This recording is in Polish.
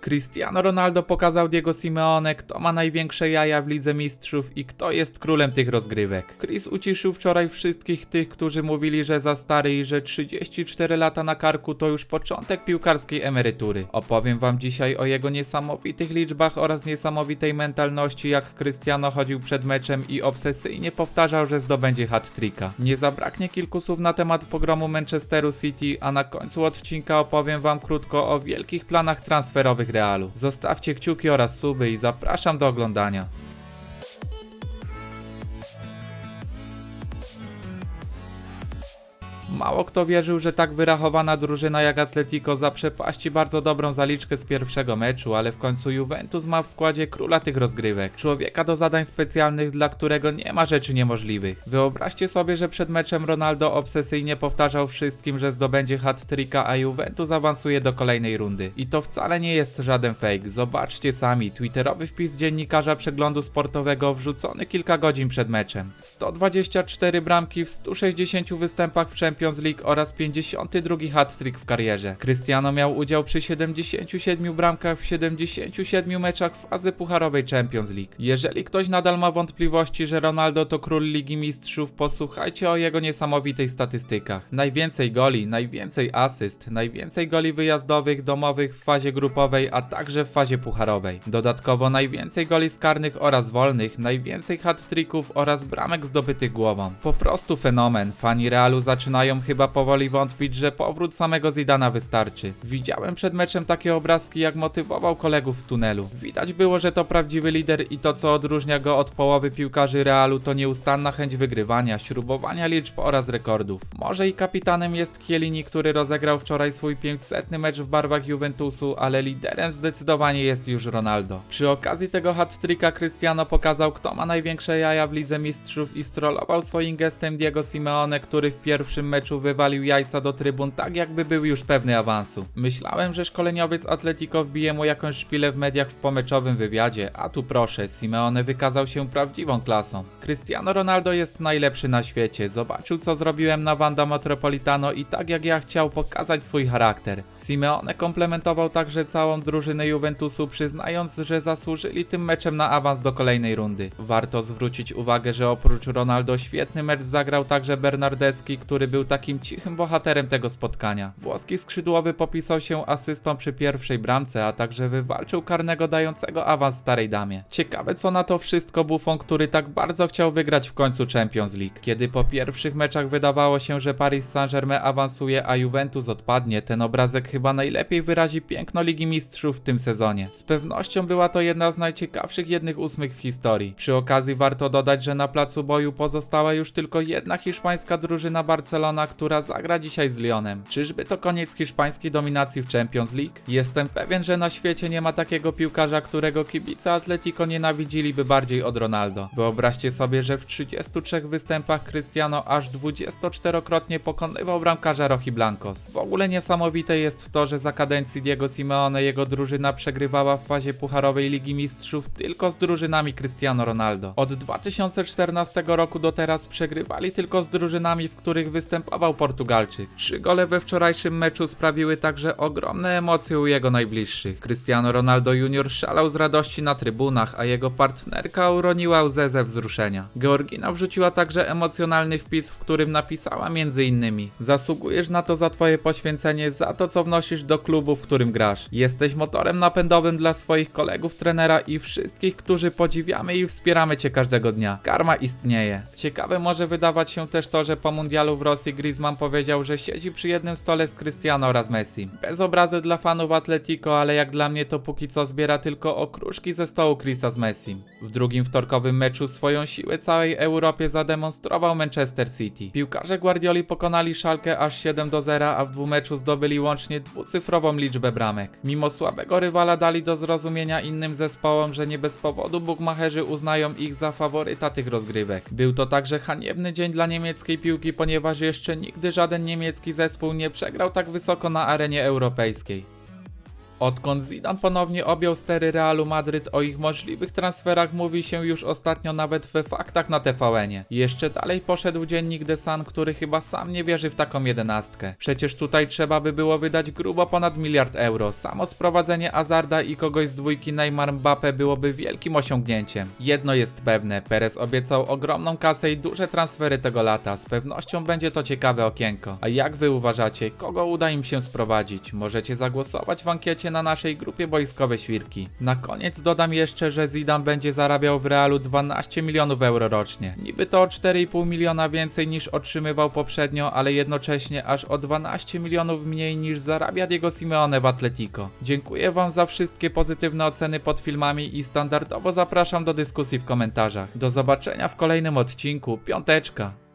Cristiano Ronaldo pokazał Diego Simeone, kto ma największe jaja w Lidze Mistrzów i kto jest królem tych rozgrywek. Chris uciszył wczoraj wszystkich tych, którzy mówili, że za stary i że 34 lata na karku to już początek piłkarskiej emerytury. Opowiem wam dzisiaj o jego niesamowitych liczbach oraz niesamowitej mentalności, jak Cristiano chodził przed meczem i obsesyjnie powtarzał, że zdobędzie hat-tricka. Nie zabraknie kilku słów na temat pogromu Manchesteru City, a na końcu odcinka opowiem wam krótko o wielkich planach transferowych Realu. Zostawcie kciuki oraz suby i zapraszam do oglądania. Mało kto wierzył, że tak wyrachowana drużyna jak Atletico zaprzepaści bardzo dobrą zaliczkę z pierwszego meczu, ale w końcu Juventus ma w składzie króla tych rozgrywek. Człowieka do zadań specjalnych, dla którego nie ma rzeczy niemożliwych. Wyobraźcie sobie, że przed meczem Ronaldo obsesyjnie powtarzał wszystkim, że zdobędzie hat-tricka, a Juventus awansuje do kolejnej rundy. I to wcale nie jest żaden fake. Zobaczcie sami, twitterowy wpis dziennikarza przeglądu sportowego wrzucony kilka godzin przed meczem. 124 bramki w 160 występach w Champions League oraz 52 hat-trick w karierze. Cristiano miał udział przy 77 bramkach w 77 meczach fazy pucharowej Champions League. Jeżeli ktoś nadal ma wątpliwości, że Ronaldo to król Ligi Mistrzów, posłuchajcie o jego niesamowitych statystykach. Najwięcej goli, najwięcej asyst, najwięcej goli wyjazdowych, domowych w fazie grupowej, a także w fazie pucharowej. Dodatkowo najwięcej goli z karnych oraz wolnych, najwięcej hat-tricków oraz bramek zdobytych głową. Po prostu fenomen. Fani Realu zaczynają chyba powoli wątpić, że powrót samego Zidana wystarczy. Widziałem przed meczem takie obrazki, jak motywował kolegów w tunelu. Widać było, że to prawdziwy lider i to, co odróżnia go od połowy piłkarzy Realu, to nieustanna chęć wygrywania, śrubowania liczb oraz rekordów. Może i kapitanem jest Chiellini, który rozegrał wczoraj swój 500 mecz w barwach Juventusu, ale liderem zdecydowanie jest już Ronaldo. Przy okazji tego hat-tricka Cristiano pokazał, kto ma największe jaja w Lidze Mistrzów i strollował swoim gestem Diego Simeone, który w pierwszym meczu wywalił jajca do trybun tak jakby był już pewny awansu. Myślałem, że szkoleniowiec Atletico wbije mu jakąś szpilę w mediach w pomeczowym wywiadzie, a tu proszę, Simeone wykazał się prawdziwą klasą. Cristiano Ronaldo jest najlepszy na świecie, zobaczył co zrobiłem na Wanda Metropolitano i tak jak ja chciał pokazać swój charakter. Simeone komplementował także całą drużynę Juventusu, przyznając, że zasłużyli tym meczem na awans do kolejnej rundy. Warto zwrócić uwagę, że oprócz Ronaldo świetny mecz zagrał także Bernardeschi, który był takim cichym bohaterem tego spotkania. Włoski skrzydłowy popisał się asystą przy pierwszej bramce, a także wywalczył karnego dającego awans starej damie. Ciekawe co na to wszystko Buffon, który tak bardzo chciał wygrać w końcu Champions League. Kiedy po pierwszych meczach wydawało się, że Paris Saint-Germain awansuje, a Juventus odpadnie, ten obrazek chyba najlepiej wyrazi piękno Ligi Mistrzów w tym sezonie. Z pewnością była to jedna z najciekawszych jednych ósmych w historii. Przy okazji warto dodać, że na placu boju pozostała już tylko jedna hiszpańska drużyna Barcelona, która zagra dzisiaj z Lyonem. Czyżby to koniec hiszpańskiej dominacji w Champions League? Jestem pewien, że na świecie nie ma takiego piłkarza, którego kibice Atletico nienawidziliby bardziej od Ronaldo. Wyobraźcie sobie, że w 33 występach Cristiano aż 24-krotnie pokonywał bramkarza Rochi Blancos. W ogóle niesamowite jest to, że za kadencji Diego Simeone jego drużyna przegrywała w fazie pucharowej Ligi Mistrzów tylko z drużynami Cristiano Ronaldo. Od 2014 roku do teraz przegrywali tylko z drużynami, w których występował Portugalczyk. Trzy gole we wczorajszym meczu sprawiły także ogromne emocje u jego najbliższych. Cristiano Ronaldo Jr. szalał z radości na trybunach, a jego partnerka uroniła łzę ze wzruszenia. Georgina wrzuciła także emocjonalny wpis, w którym napisała innymi Zasługujesz na to za twoje poświęcenie, za to co wnosisz do klubu, w którym grasz. Jesteś motorem napędowym dla swoich kolegów, trenera i wszystkich, którzy podziwiamy i wspieramy cię każdego dnia. Karma istnieje. Ciekawe może wydawać się też to, że po mundialu w Rosji Griezmann powiedział, że siedzi przy jednym stole z Cristiano oraz Messi. Bez obrazy dla fanów Atletico, ale jak dla mnie to póki co zbiera tylko okruszki ze stołu Chrisa z Messim. W drugim wtorkowym meczu swoją siłę całej Europie zademonstrował Manchester City. Piłkarze Guardioli pokonali Schalke aż 7 do 0, a w dwumeczu zdobyli łącznie dwucyfrową liczbę bramek. Mimo słabego rywala dali do zrozumienia innym zespołom, że nie bez powodu bukmacherzy uznają ich za faworyta tych rozgrywek. Był to także haniebny dzień dla niemieckiej piłki, ponieważ jeszcze nigdy żaden niemiecki zespół nie przegrał tak wysoko na arenie europejskiej. Odkąd Zidane ponownie objął stery Realu Madryt, o ich możliwych transferach mówi się już ostatnio nawet we faktach na TVN-ie. Jeszcze dalej poszedł dziennik The Sun, który chyba sam nie wierzy w taką jedenastkę. Przecież tutaj trzeba by było wydać grubo ponad miliard euro. Samo sprowadzenie Azarda i kogoś z dwójki Neymar Mbappe byłoby wielkim osiągnięciem. Jedno jest pewne, Perez obiecał ogromną kasę i duże transfery tego lata. Z pewnością będzie to ciekawe okienko. A jak wy uważacie, kogo uda im się sprowadzić? Możecie zagłosować w ankiecie na naszej grupie Boiskowe Świrki. Na koniec dodam jeszcze, że Zidane będzie zarabiał w Realu 12 milionów euro rocznie. Niby to o 4,5 miliona więcej niż otrzymywał poprzednio, ale jednocześnie aż o 12 milionów mniej niż zarabia Diego Simeone w Atletico. Dziękuję wam za wszystkie pozytywne oceny pod filmami i standardowo zapraszam do dyskusji w komentarzach. Do zobaczenia w kolejnym odcinku. Piąteczka!